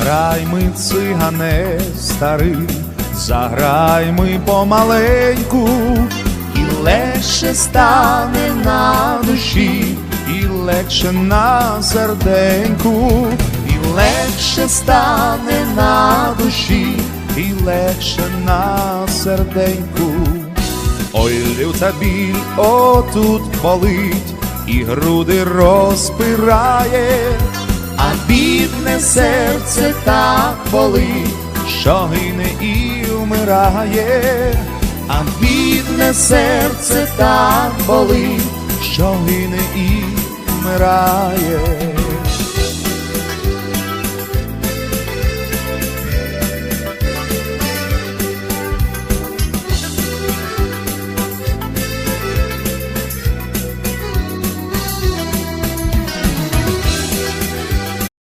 Заграй ми, цигане старий, заграй ми помаленьку, і легше стане на душі, і легше на серденьку, і легше стане на душі, і легше на серденьку. Ой, люта біль отут болить, і груди розпирає, бідне серце так болить, що гине і вмирає, а бідне серце так болить, що гине і вмирає.